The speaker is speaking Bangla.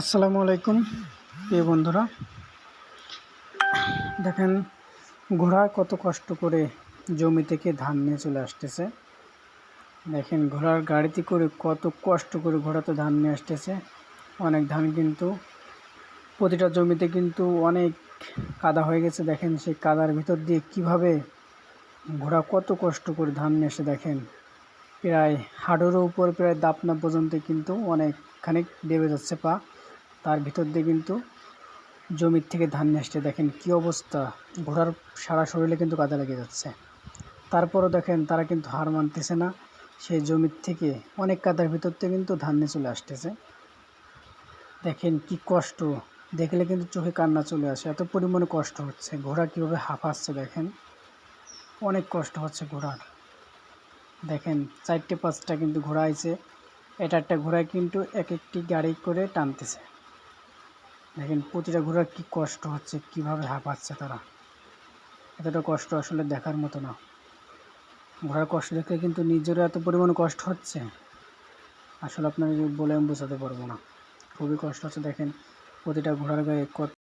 আসসালামু আলাইকুম, প্রিয় বন্ধুরা। দেখেন, ঘোড়া কত কষ্ট করে জমি থেকে ধান নিয়ে চলে আসতেছে। দেখেন, ঘোড়ার গাড়িতে করে কত কষ্ট করে ঘোড়াতে ধান নিয়ে আসতেছে। অনেক ধান কিন্তু, প্রতিটা জমিতে কিন্তু অনেক কাদা হয়ে গেছে। দেখেন, সেই কাদার ভিতর দিয়ে কীভাবে ঘোড়া কত কষ্ট করে ধান নিয়ে এসে দেখেন। প্রায় হাড়েরও উপর প্রায় দাপনা পর্যন্ত কিন্তু অনেকখানি ডেবে যাচ্ছে পা। তার ভিতর দিয়ে কিন্তু জমির থেকে ধান নিয়ে আসছে। দেখেন কি অবস্থা। ঘোড়ার সারা শরীরে কিন্তু কাদা লেগে যাচ্ছে। তারপরও দেখেন তারা কিন্তু হার মানতেছে না। সেই জমির থেকে অনেক কাদার ভিতর থেকে কিন্তু ধান নিয়ে চলে আসতেছে। দেখেন কি কষ্ট। দেখলে কিন্তু চোখে কান্না চলে আসে। এত পরিমাণে কষ্ট হচ্ছে। ঘোড়া কীভাবে হাঁপাচ্ছে দেখেন। অনেক কষ্ট হচ্ছে ঘোড়ার। দেখেন চারটে পাঁচটা কিন্তু ঘোড়া আইছে। এটা একটা ঘোড়ায় কিন্তু এক একটি গাড়ি করে টানতেছে। দেখেন, প্রতিটা ঘোড়ার কী কষ্ট হচ্ছে, কীভাবে হাঁপাচ্ছে তারা। এতটা কষ্ট আসলে দেখার মতো না। ঘোড়ার কষ্ট দেখে কিন্তু নিজেরও এত পরিমাণ কষ্ট হচ্ছে। আসলে আপনাকে বলে আমি বোঝাতে পারব না। খুবই কষ্ট হচ্ছে, দেখেন, প্রতিটা ঘোড়ার গায়ে কত